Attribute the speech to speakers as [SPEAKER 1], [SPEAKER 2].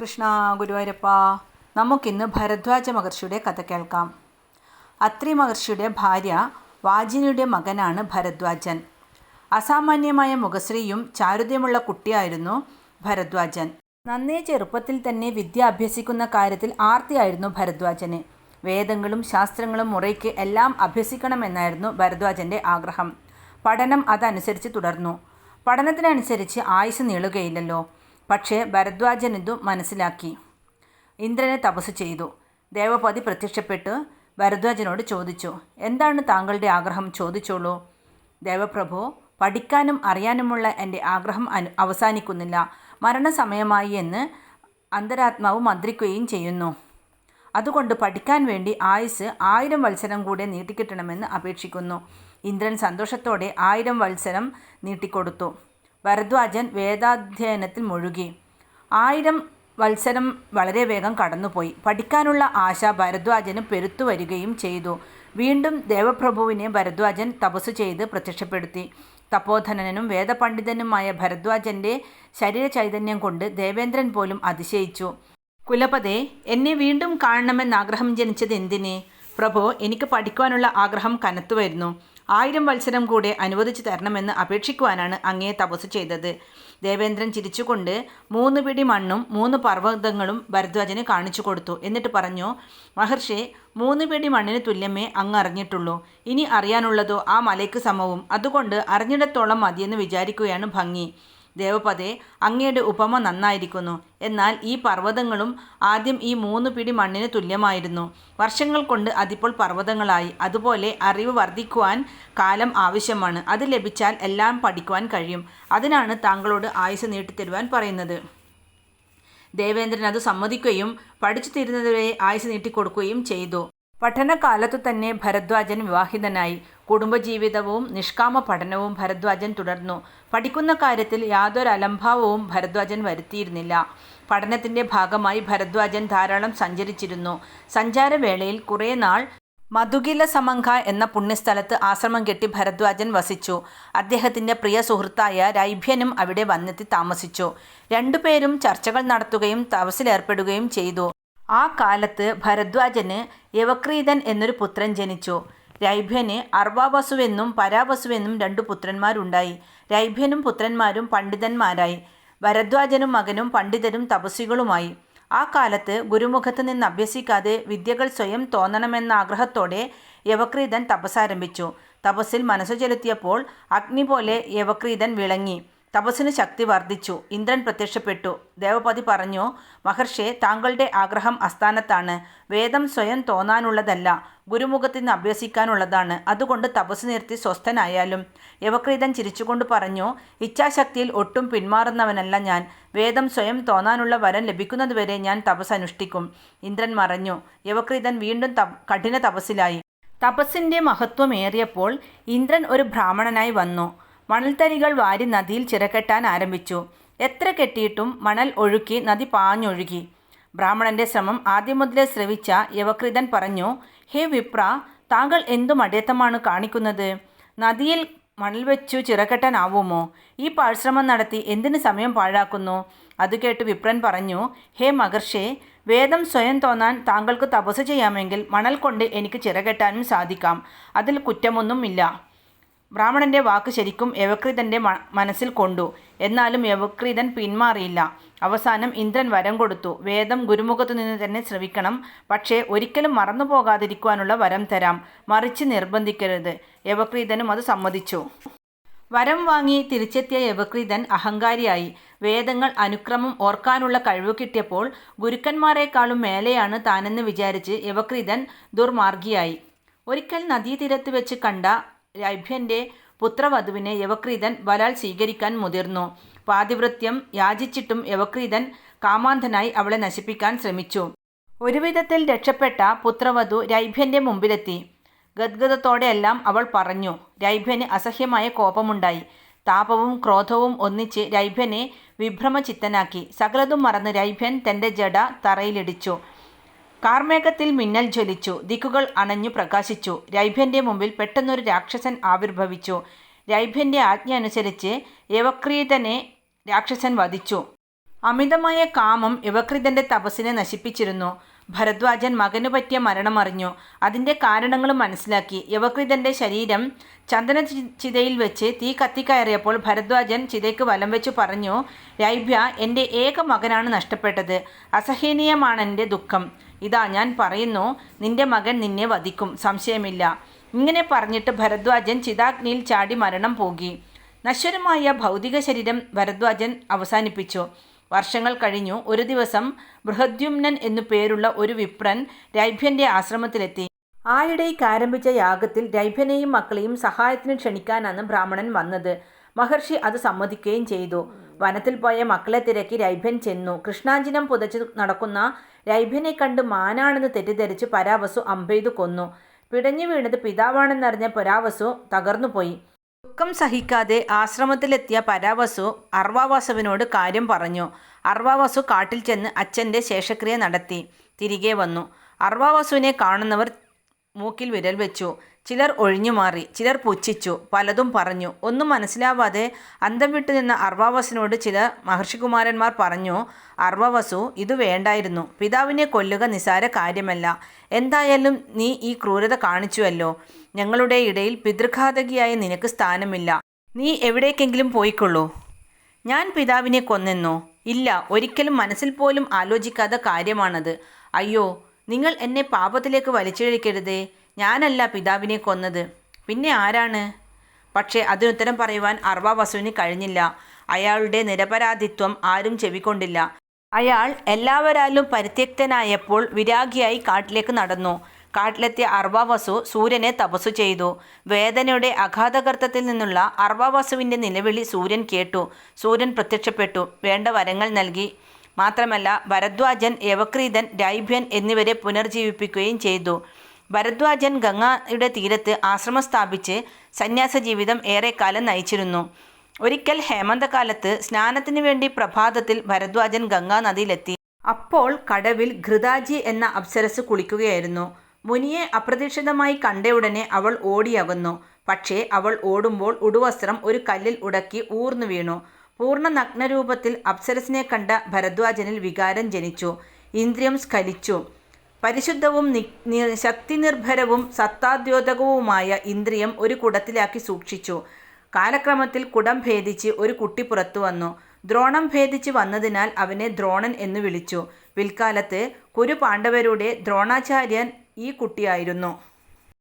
[SPEAKER 1] കൃഷ്ണ ഗുരുവായൂരപ്പ നമുക്കിന്ന് ഭരദ്വാജ മഹർഷിയുടെ കഥ കേൾക്കാം. അത്രി മഹർഷിയുടെ ഭാര്യ വാജിനിയുടെ മകനാണ് ഭരദ്വാജൻ. അസാമാന്യമായ മുഖശ്രീയും ചാരുതയുമുള്ള കുട്ടിയായിരുന്നു ഭരദ്വാജൻ. നന്നേ ചെറുപ്പത്തിൽ തന്നെ വിദ്യ അഭ്യസിക്കുന്ന കാര്യത്തിൽ ആർത്തിയായിരുന്നു ഭരദ്വാജന്. വേദങ്ങളും ശാസ്ത്രങ്ങളും മുറയ്ക്ക് എല്ലാം അഭ്യസിക്കണമെന്നായിരുന്നു ഭരദ്വാജന്റെ ആഗ്രഹം. പഠനം അതനുസരിച്ച് തുടർന്നു. പഠനത്തിനനുസരിച്ച് ആയുസ് നീളുകയില്ലല്ലോ. പക്ഷേ ഭരദ്വാജൻ മനസ്സിലാക്കി. ഇന്ദ്രനെ തപസ് ചെയ്തു. ദേവപതി പ്രത്യക്ഷപ്പെട്ട് ഭരദ്വാജനോട് ചോദിച്ചു എന്താണ് താങ്കളുടെ ആഗ്രഹം? ചോദിച്ചോളൂ. ദേവപ്രഭു പഠിക്കാനും അറിയാനുമുള്ള എന്റെ ആഗ്രഹം അനു അവസാനിക്കുന്നില്ല. മരണസമയമായി എന്ന് അന്തരാത്മാവ് മന്ത്രിക്കുകയും ചെയ്യുന്നു. അതുകൊണ്ട് പഠിക്കാൻ വേണ്ടി ആയുസ് ആയിരം വത്സരം കൂടെ നീട്ടിക്കിട്ടണമെന്ന് അപേക്ഷിക്കുന്നു. ഇന്ദ്രൻ സന്തോഷത്തോടെ ആയിരം വത്സരം നീട്ടിക്കൊടുത്തു. ഭരദ്വാജൻ വേദാധ്യയനത്തിൽ മുഴുകി. ആയിരം വത്സരം വളരെ വേഗം കടന്നുപോയി. പഠിക്കാനുള്ള ആശ ഭരദ്വാജന് പെരുത്തു വരികയും ചെയ്തു. വീണ്ടും ദേവപ്രഭുവിനെ ഭരദ്വാജൻ തപസ് ചെയ്ത് പ്രത്യക്ഷപ്പെടുത്തി. തപോധനനും വേദപണ്ഡിതനുമായ ഭരദ്വാജന്റെ ശരീര ചൈതന്യം കൊണ്ട് ദേവേന്ദ്രൻ പോലും അതിശയിച്ചു. കുലപതേ എന്നെ വീണ്ടും കാണണമെന്ന് ആഗ്രഹം ജനിച്ചത് എന്തിനെ? പ്രഭു എനിക്ക് പഠിക്കുവാനുള്ള ആഗ്രഹം കനത്തു വരുന്നു. ആയിരം മത്സരം കൂടെ അനുവദിച്ചു തരണമെന്ന് അപേക്ഷിക്കുവാനാണ് അങ്ങേ തപസ് ചെയ്തത്. ദേവേന്ദ്രൻ ചിരിച്ചുകൊണ്ട് മൂന്ന് പിടി മണ്ണും മൂന്ന് പർവതങ്ങളും ഭരദ്വാജന് കാണിച്ചു കൊടുത്തു. എന്നിട്ട് പറഞ്ഞു മഹർഷി മൂന്ന് പിടി മണ്ണിന് തുല്യമേ അങ്ങ് അറിഞ്ഞിട്ടുള്ളൂ. ഇനി അറിയാനുള്ളതോ ആ മലയ്ക്ക് സമവും. അതുകൊണ്ട് അറിഞ്ഞിടത്തോളം മതിയെന്ന് വിചാരിക്കുകയാണ് ഭംഗി. ദേവപദേ അങ്ങയുടെ ഉപമ നന്നായിരിക്കുന്നു. എന്നാൽ ഈ പർവതങ്ങളും ആദ്യം ഈ മൂന്ന് പിടി മണ്ണിന് തുല്യമായിരുന്നു. വർഷങ്ങൾ കൊണ്ട് അതിപ്പോൾ പർവതങ്ങളായി. അതുപോലെ അറിവ് വർദ്ധിക്കുവാൻ കാലം ആവശ്യമാണ്. അത് ലഭിച്ചാൽ എല്ലാം പഠിക്കുവാൻ കഴിയും. അതിനാണ് താങ്കളോട് ആയുസ് നീട്ടിത്തരുവാൻ പറയുന്നത്. ദേവേന്ദ്രൻ അത് സമ്മതിക്കുകയും പഠിച്ചു തീരുന്നതുവരെ ആയുസ് നീട്ടിക്കൊടുക്കുകയും ചെയ്തു. പഠനകാലത്തു തന്നെ ഭരദ്വാജൻ വിവാഹിതനായി. കുടുംബജീവിതവും നിഷ്കാമ പഠനവും ഭരദ്വാജൻ തുടർന്നു. പഠിക്കുന്ന കാര്യത്തിൽ യാതൊരു അലംഭാവവും ഭരദ്വാജൻ വരുത്തിയിരുന്നില്ല. പഠനത്തിന്റെ ഭാഗമായി ഭരദ്വാജൻ ധാരാളം സഞ്ചരിച്ചിരുന്നു. സഞ്ചാരവേളയിൽ കുറേ നാൾ മധുകില സമങ്ക എന്ന പുണ്യസ്ഥലത്ത് ആശ്രമം കെട്ടി ഭരദ്വാജൻ വസിച്ചു. അദ്ദേഹത്തിന്റെ പ്രിയ സുഹൃത്തായ രൈഭ്യനും അവിടെ വന്നെത്തി താമസിച്ചു. രണ്ടുപേരും ചർച്ചകൾ നടത്തുകയും തപസിലേർപ്പെടുകയും ചെയ്തു. ആ കാലത്ത് ഭരദ്വാജന് യവക്രീതൻ എന്നൊരു പുത്രൻ ജനിച്ചു. രൈഭ്യന് അർവാവസുവെന്നും പരാവസുവെന്നും രണ്ടു പുത്രന്മാരുണ്ടായി. രൈഭ്യനും പുത്രന്മാരും പണ്ഡിതന്മാരായി. ഭരദ്വാജനും മകനും പണ്ഡിതരും തപസികളുമായി ആ കാലത്ത് ഗുരുമുഖത്ത് നിന്ന് അഭ്യസിക്കാതെ വിദ്യകൾ സ്വയം തോന്നണമെന്ന ആഗ്രഹത്തോടെ യവക്രീതൻ തപസ്സാരംഭിച്ചു. തപസ്സിൽ മനസ്സു ചെലുത്തിയപ്പോൾ അഗ്നി പോലെ യവക്രീതൻ വിളങ്ങി. തപസ്സിന് ശക്തി വർദ്ധിച്ചു. ഇന്ദ്രൻ പ്രത്യക്ഷപ്പെട്ടു. ദേവപതി പറഞ്ഞു മഹർഷെ താങ്കളുടെ ആഗ്രഹം അസ്ഥാനത്താണ് വേദം സ്വയം തോന്നാനുള്ളതല്ല ഗുരുമുഖത്തിൽ നിന്ന് അഭ്യസിക്കാനുള്ളതാണ്. അതുകൊണ്ട് തപസ് നിർത്തി സ്വസ്ഥനായാലും. യവക്രീതൻ ചിരിച്ചുകൊണ്ട് പറഞ്ഞു ഇച്ഛാശക്തിയിൽ ഒട്ടും പിന്മാറുന്നവനല്ല ഞാൻ. വേദം സ്വയം തോന്നാനുള്ള വരം ലഭിക്കുന്നതുവരെ ഞാൻ തപസ് അനുഷ്ഠിക്കും. ഇന്ദ്രൻ മറഞ്ഞു. യവക്രീതൻ വീണ്ടും കഠിന തപസ്സിലായി. തപസ്സിന്റെ മഹത്വമേറിയപ്പോൾ ഇന്ദ്രൻ ഒരു ബ്രാഹ്മണനായി വന്നു. മണൽത്തരികൾ വാരി നദിയിൽ ചിരക്കെട്ടാൻ ആരംഭിച്ചു. എത്ര കെട്ടിയിട്ടും മണൽ ഒഴുക്കി നദി പാഞ്ഞൊഴുകി. ബ്രാഹ്മണന്റെ ശ്രമം ആദ്യം മുതലേ ശ്രവിച്ച യവകൃതൻ പറഞ്ഞു ഹേ വിപ്ര താങ്കൾ എന്തു മടയത്തമാണ് കാണിക്കുന്നത്? നദിയിൽ മണൽ വെച്ചു ചിറകെട്ടാനാവുമോ ഈ പാഴ്ശ്രമം നടത്തി എന്തിനു സമയം പാഴാക്കുന്നു? അത് കേട്ട് വിപ്രൻ പറഞ്ഞു ഹേ മഹർഷേ വേദം സ്വയം തോന്നാൻ താങ്കൾക്ക് തപസ് ചെയ്യാമെങ്കിൽ മണൽ കൊണ്ട് എനിക്ക് ചിറകെട്ടാനും സാധിക്കാം. അതിൽ കുറ്റമൊന്നുമില്ല. ബ്രാഹ്മണന്റെ വാക്ക് ശരിക്കും യവക്രീതന്റെ മനസ്സിൽ കൊണ്ടു. എന്നാലും യവക്രീതൻ പിന്മാറിയില്ല. അവസാനം ഇന്ദ്രൻ വരം കൊടുത്തു. വേദം ഗുരുമുഖത്തു നിന്ന് തന്നെ ശ്രവിക്കണം. പക്ഷേ ഒരിക്കലും മറന്നു പോകാതിരിക്കുവാനുള്ള വരം തരാം. മറിച്ച് നിർബന്ധിക്കരുത്. യവക്രീതനും അത് സമ്മതിച്ചു. വരം വാങ്ങി തിരിച്ചെത്തിയ യവക്രീതൻ അഹങ്കാരിയായി. വേദങ്ങൾ അനുക്രമം ഓർക്കാനുള്ള കഴിവ് കിട്ടിയപ്പോൾ ഗുരുക്കന്മാരെക്കാളും മേലെയാണ് താനെന്ന് വിചാരിച്ച് യവക്രീതൻ ദുർമാർഗിയായി. ഒരിക്കൽ നദീതീരത്ത് വെച്ച് കണ്ട രൈഭ്യന്റെ പുത്രവധുവിനെ യവക്രീതൻ ബലാൽ സ്വീകരിക്കാൻ മുതിർന്നു. പാതിവൃത്യം യാചിച്ചിട്ടും യവക്രീതൻ കാമാന്ധനായി അവളെ നശിപ്പിക്കാൻ ശ്രമിച്ചു. ഒരുവിധത്തിൽ രക്ഷപ്പെട്ട പുത്രവധു രൈഭ്യന്റെ മുമ്പിലെത്തി. ഗദ്ഗതത്തോടെയെല്ലാം അവൾ പറഞ്ഞു. രൈഭ്യന് അസഹ്യമായ കോപമുണ്ടായി. താപവും ക്രോധവും ഒന്നിച്ച് രൈഭ്യനെ വിഭ്രമചിത്തനാക്കി. സകലതും മറന്ന് രൈഭ്യൻ തന്റെ ജട തറയിലിടിച്ചു. കാർമേഘത്തിൽ മിന്നൽ ജ്വലിച്ചു. ദിക്കുകൾ അണഞ്ഞു പ്രകാശിച്ചു. രൈഭ്യന്റെ മുമ്പിൽ പെട്ടെന്നൊരു രാക്ഷസൻ ആവിർഭവിച്ചു. രൈഭ്യന്റെ ആജ്ഞ അനുസരിച്ച് യവക്രീതനെ രാക്ഷസൻ വധിച്ചു. അമിതമായ കാമം യവകൃതന്റെ തപസ്സിനെ നശിപ്പിച്ചിരുന്നു. ഭരദ്വാജൻ മകനു പറ്റിയ മരണമറിഞ്ഞു. അതിന്റെ കാരണങ്ങളും മനസ്സിലാക്കി. യവകൃതന്റെ ശരീരം ചന്ദന ചിതയിൽ വെച്ച് തീ കത്തിക്കയറിയപ്പോൾ ഭരദ്വാജൻ ചിതയ്ക്ക് വലം വെച്ച് പറഞ്ഞു രൈഭ്യ എന്റെ ഏക മകനാണ് നഷ്ടപ്പെട്ടത്. അസഹനീയമാണെന്റെ ദുഃഖം. ഇതാ ഞാൻ പറയുന്നു നിന്റെ മകൻ നിന്നെ വധിക്കും. സംശയമില്ല. ഇങ്ങനെ പറഞ്ഞിട്ട് ഭരദ്വാജൻ ചിതാഗ്നിയിൽ ചാടി മരണം പോകി നശ്വരമായ ഭൗതിക ശരീരം ഭരദ്വാജൻ അവസാനിപ്പിച്ചു. വർഷങ്ങൾ കഴിഞ്ഞു. ഒരു ദിവസം ബൃഹദ്യുമ്നൻ എന്നു പേരുള്ള ഒരു വിപ്രൻ രൈഭ്യന്റെ ആശ്രമത്തിലെത്തി. ആയിടയ്ക്കാരംഭിച്ച യാഗത്തിൽ രൈഭ്യനെയും മക്കളെയും സഹായത്തിന് ക്ഷണിക്കാനാണ് ബ്രാഹ്മണൻ വന്നത്. മഹർഷി അത് സമ്മതിക്കുകയും ചെയ്തു. വനത്തിൽ പോയ മക്കളെ തിരക്കി രൈഭ്യൻ ചെന്നു. കൃഷ്ണാഞ്ജനം പുതച്ചു നടക്കുന്ന രൈഭ്യനെ കണ്ട് മാനാണെന്ന് തെറ്റിദ്ധരിച്ച് പരാവസു അമ്പെയ്തു കൊന്നു. പിടഞ്ഞു വീണത് പിതാവാണെന്നറിഞ്ഞ പരാവസു തകർന്നുപോയി. ദുഃഖം സഹിക്കാതെ ആശ്രമത്തിലെത്തിയ പരാവസു അർവാവാസുവിനോട് കാര്യം പറഞ്ഞു. അർവാവസു കാട്ടിൽ ചെന്ന് അച്ഛന്റെ ശേഷക്രിയ നടത്തി തിരികെ വന്നു. അർവാവാസുവിനെ കാണുന്നവർ മൂക്കിൽ വിരൽ വെച്ചു. ചിലർ ഒഴിഞ്ഞുമാറി. ചിലർ പുച്ഛിച്ചു. പലതും പറഞ്ഞു. ഒന്നും മനസ്സിലാവാതെ അന്തം വിട്ടു നിന്ന അർവാവസിനോട് ചില മഹർഷികുമാരന്മാർ പറഞ്ഞു അർവാവസു ഇത് വേണ്ടായിരുന്നു. പിതാവിനെ കൊല്ലുക നിസാര കാര്യമല്ല. എന്തായാലും നീ ഈ ക്രൂരത കാണിച്ചുവല്ലോ. ഞങ്ങളുടെ ഇടയിൽ പിതൃഘാതകിയായ നിനക്ക് സ്ഥാനമില്ല. നീ എവിടേക്കെങ്കിലും പോയിക്കൊള്ളൂ. ഞാൻ പിതാവിനെ കൊന്നെന്നോ? ഇല്ല. ഒരിക്കലും മനസ്സിൽ പോലും ആലോചിക്കാത്ത കാര്യമാണത്. അയ്യോ നിങ്ങൾ എന്നെ പാപത്തിലേക്ക് വലിച്ചിഴക്കരുതേ. ഞാനല്ല പിതാവിനെ കൊന്നത്. പിന്നെ ആരാണ്? പക്ഷേ അതിനുത്തരം പറയുവാൻ അർവാവാസുവിന് കഴിഞ്ഞില്ല. അയാളുടെ നിരപരാധിത്വം ആരും ചെവിക്കൊണ്ടില്ല. അയാൾ എല്ലാവരാലും പരിത്യക്തനായപ്പോൾ വിരാഗിയായി കാട്ടിലേക്ക് നടന്നു. കാട്ടിലെത്തിയ അർവാവസു സൂര്യനെ തപസ്സു ചെയ്തു. വേദനയുടെ അഘാതകർത്തത്തിൽ നിന്നുള്ള അർവാവസുവിന്റെ നിലവിളി സൂര്യൻ കേട്ടു. സൂര്യൻ പ്രത്യക്ഷപ്പെട്ടു. വേണ്ട വരങ്ങൾ നൽകി. മാത്രമല്ല ഭരദ്വാജൻ, യവക്രീതൻ, രൈഭ്യൻ എന്നിവരെ പുനർജീവിപ്പിക്കുകയും ചെയ്തു. ഭരദ്വാജൻ ഗംഗയുടെ തീരത്ത് ആശ്രമം സ്ഥാപിച്ച് സന്യാസ ജീവിതം ഏറെക്കാലം നയിച്ചിരുന്നു. ഒരിക്കൽ ഹേമന്തകാലത്ത് സ്നാനത്തിനു വേണ്ടി പ്രഭാതത്തിൽ ഭരദ്വാജൻ ഗംഗാ നദിയിലെത്തി അപ്പോൾ കടവിൽ ഘൃതാജി എന്ന അപ്സരസ് കുളിക്കുകയായിരുന്നു. മുനിയെ അപ്രതീക്ഷിതമായി കണ്ടയുടനെ അവൾ ഓടിയകന്നു. പക്ഷേ അവൾ ഓടുമ്പോൾ ഉടുവസ്ത്രം ഒരു കല്ലിൽ ഉടക്കി ഊർന്നു വീണു. പൂർണ നഗ്നരൂപത്തിൽ അപ്സരസിനെ കണ്ട ഭരദ്വാജനിൽ വികാരം ജനിച്ചു. ഇന്ദ്രിയം സ്ഖലിച്ചു. പരിശുദ്ധവും ശക്തി നിർഭരവും സത്താദ്യോതകവുമായ ഇന്ദ്രിയം ഒരു കുടത്തിലാക്കി സൂക്ഷിച്ചു. കാലക്രമത്തിൽ കുടം ഭേദിച്ച് ഒരു കുട്ടി പുറത്തു വന്നു ദ്രോണം ഭേദിച്ച് വന്നതിനാൽ അവനെ ദ്രോണൻ എന്ന് വിളിച്ചു. പിൽക്കാലത്ത് കുരു പാണ്ഡവരുടെ ദ്രോണാചാര്യൻ ഈ കുട്ടിയായിരുന്നു.